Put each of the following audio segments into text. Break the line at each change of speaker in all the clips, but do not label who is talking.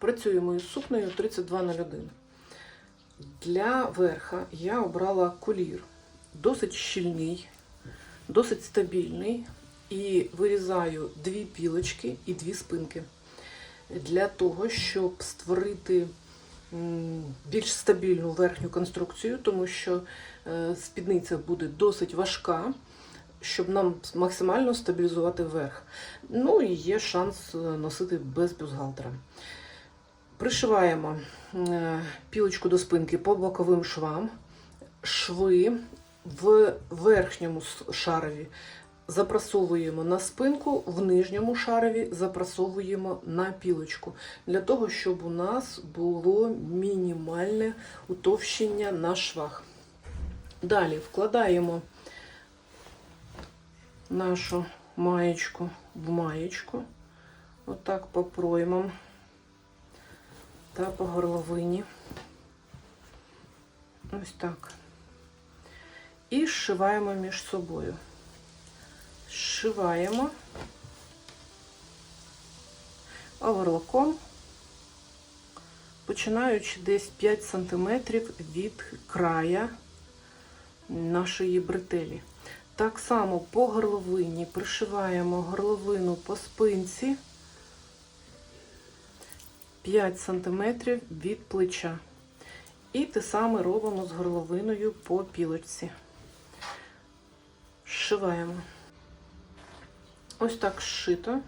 Працюємо із сукнею 3201. Для верха я обрала колір. Досить щільний, досить стабільний. І вирізаю дві пілочки і дві спинки. Для того, щоб створити більш стабільну верхню конструкцію, тому що е, спідниця буде досить важка, щоб нам максимально стабілізувати верх. Ну і є шанс е, носити без бюстгальтера. Пришиваємо е, пілочку до спинки по боковим швам, шви в верхньому шарові запрасовуємо на спинку, в нижньому шарові запрасовуємо на пілочку, для того, щоб у нас було мінімальне утовщення на швах. Далі вкладаємо нашу маєчку в маєчку, отак по проймам та по горловині. Ось так. І зшиваємо між собою. Зшиваємо оверлоком, починаючи десь 5 см від края нашої бретелі. Так само по горловині пришиваємо горловину по спинці 5 см від плеча. І те саме робимо з горловиною по пілочці. Зшиваємо. Ось так зшито.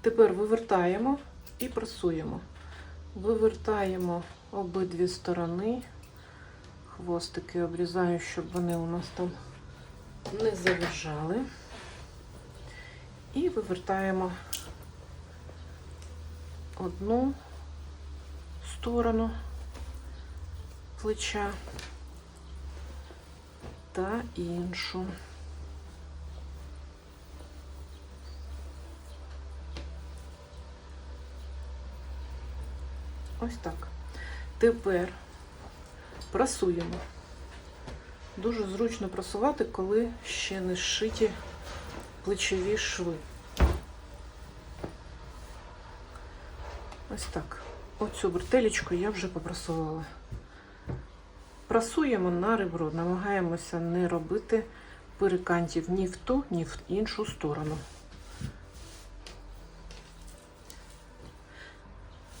Тепер вивертаємо і прасуємо. Вивертаємо обидві сторони. Хвостики обрізаю, щоб вони у нас там не заважали. І вивертаємо одну сторону плеча та іншу. Ось так. Тепер прасуємо. Дуже зручно прасувати, коли ще не зшиті плечові шви. Ось так. Оцю бретелечку я вже попрасувала. Прасуємо на ребро, намагаємося не робити перекантів ні в ту, ні в іншу сторону.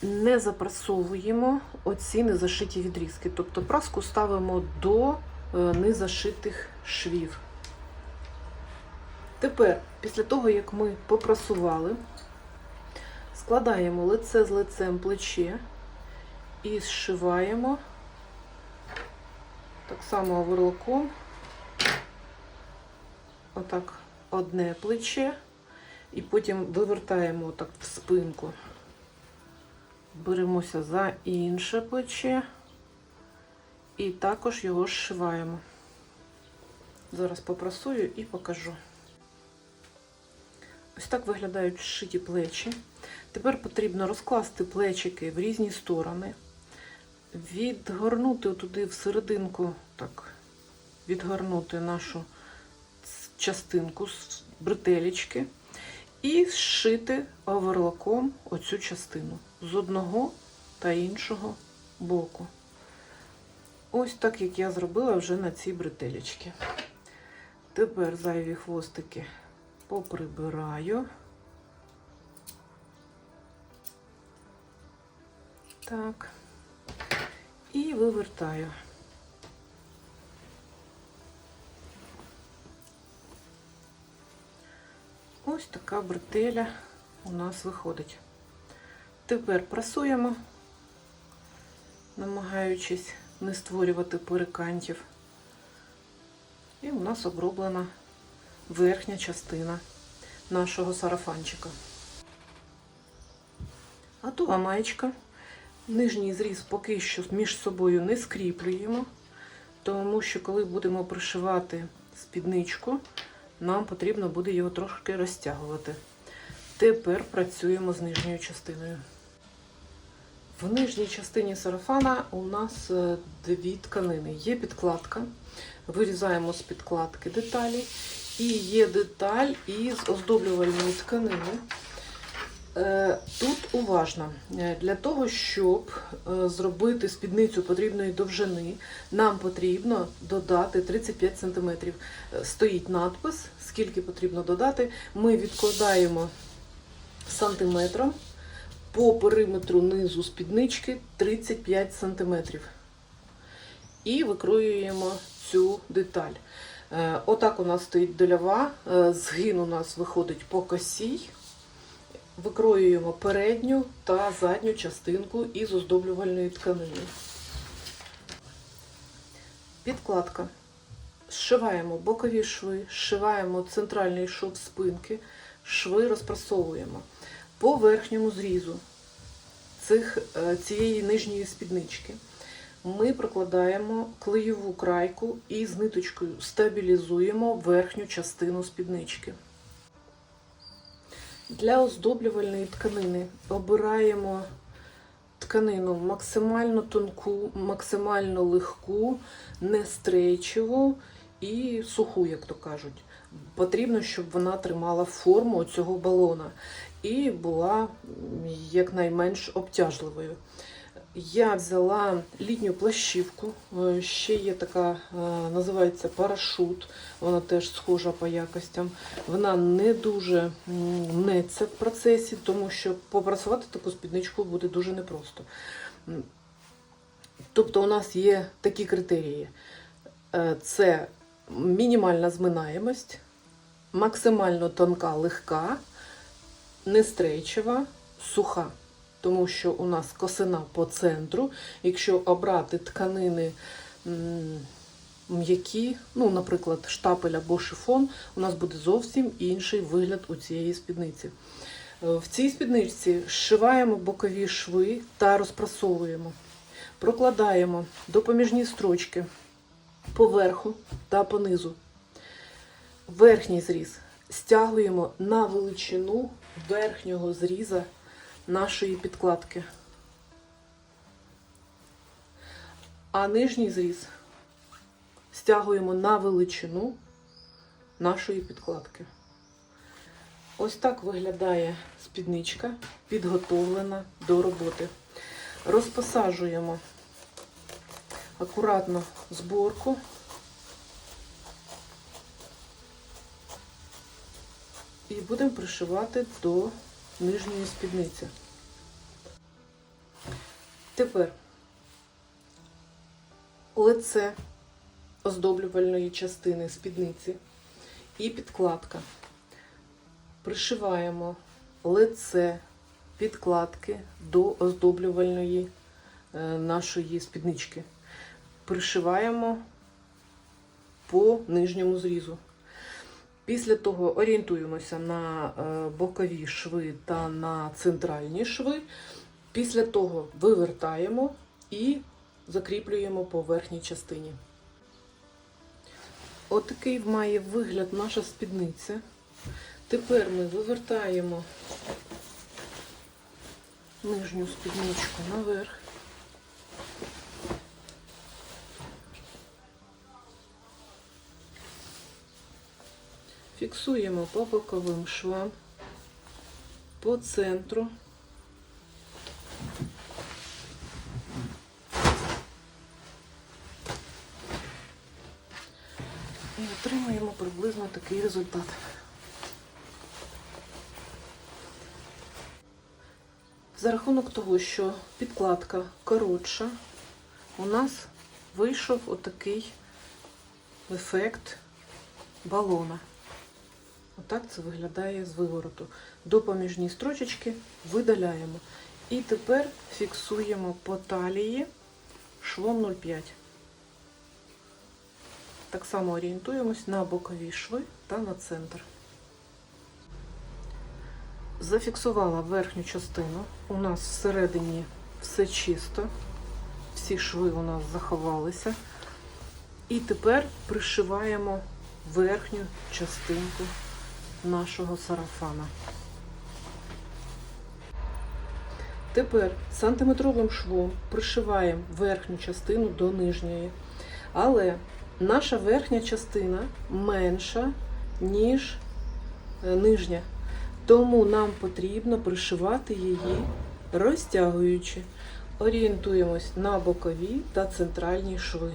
Не запрасовуємо оці незашиті відрізки. Тобто праску ставимо до е, незашитих швів. Тепер, після того, як ми попрасували, складаємо лице з лицем плече і зшиваємо так само оверлоком, отак одне плече, і потім вивертаємо отак в спинку. Беремося за інше плече і також його зшиваємо. Зараз попрасую і покажу. Ось так виглядають зшиті плечі. Тепер потрібно розкласти плечики в різні сторони, відгорнути туди всерединку, так, відгорнути нашу частинку з бретелечки і зшити оверлоком оцю частину з одного та іншого боку. Ось так, як я зробила вже на цій бретелечці. Тепер зайві хвостики поприбираю. Так. І вивертаю. Ось така бретеля у нас виходить. Тепер прасуємо, намагаючись не створювати перекантів. І у нас оброблена верхня частина нашого сарафанчика. Готова маєчка. Нижній зріз поки що між собою не скріплюємо, тому що коли будемо пришивати спідничку, нам потрібно буде його трошки розтягувати. Тепер працюємо з нижньою частиною. В нижній частині сарафана у нас е, дві тканини. Є підкладка, вирізаємо з підкладки деталі, і є деталь із оздоблювальної тканини. Е, Тут уважно. Е, Для того, щоб е, зробити спідницю потрібної довжини, нам потрібно додати 35 см. Стоїть надпис, скільки потрібно додати. Ми відкладаємо сантиметром по периметру низу спіднички 35 см. І викроюємо цю деталь. Е, Отак у нас стоїть долява, е, згин у нас виходить по косій. Викроюємо передню та задню частинку із оздоблювальної тканини. Підкладка. Зшиваємо бокові шви, зшиваємо центральний шов спинки, шви розпрасовуємо по верхньому зрізу цих, е, цієї нижньої спіднички. Ми прокладаємо клеєву крайку і з ниточкою стабілізуємо верхню частину спіднички. Для оздоблювальної тканини обираємо тканину максимально тонку, максимально легку, не стрейчеву і суху, як то кажуть. Потрібно, щоб вона тримала форму цього балона і була якнайменш обтяжливою. Я взяла літню плащівку, е, ще є така, е, називається парашут, вона теж схожа по якостям. Вона не дуже м, мнеться в процесі, тому що попрацювати таку спідничку буде дуже непросто. Тобто у нас є такі критерії: Е, це мінімальна зминаємость, максимально тонка, легка, нестрейчева, суха. Тому що у нас косина по центру. Якщо обрати тканини м'які, ну, наприклад, штапель або шифон, у нас буде зовсім інший вигляд у цієї спідниці. Е, В цій спідничці зшиваємо бокові шви та розпрасовуємо. Прокладаємо допоміжні строчки поверху та понизу. Верхній зріз стягуємо на величину верхнього зріза нашої підкладки. А нижній зріз стягуємо на величину нашої підкладки. Ось так виглядає спідничка, підготовлена до роботи. Розпосаджуємо акуратно зборку. І будемо пришивати до нижньої спідниці. Тепер лице оздоблювальної частини спідниці і підкладка. Пришиваємо лице підкладки до оздоблювальної е, нашої спіднички. Пришиваємо по нижньому зрізу. Після того орієнтуємося на е, бокові шви та на центральні шви. Після того вивертаємо і закріплюємо по верхній частині. Отакий має вигляд наша спідниця. Тепер ми вивертаємо нижню спідничку наверх. Фіксуємо по боковим швам, по центру. І отримаємо приблизно такий результат. За рахунок того, що підкладка коротша, у нас вийшов отакий ефект балона. Отак це виглядає з вивороту. Допоміжні строчечки видаляємо. І тепер фіксуємо по талії швом 0,5. Так само орієнтуємось на бокові шви та на центр. Зафіксувала верхню частину. У нас всередині все чисто. Всі шви у нас заховалися. І тепер пришиваємо верхню частинку нашого сарафана. Тепер сантиметровим швом пришиваємо верхню частину до нижньої. Але наша верхня частина менша, ніж е, нижня. Тому нам потрібно пришивати її розтягуючи. Орієнтуємось на бокові та центральні шви.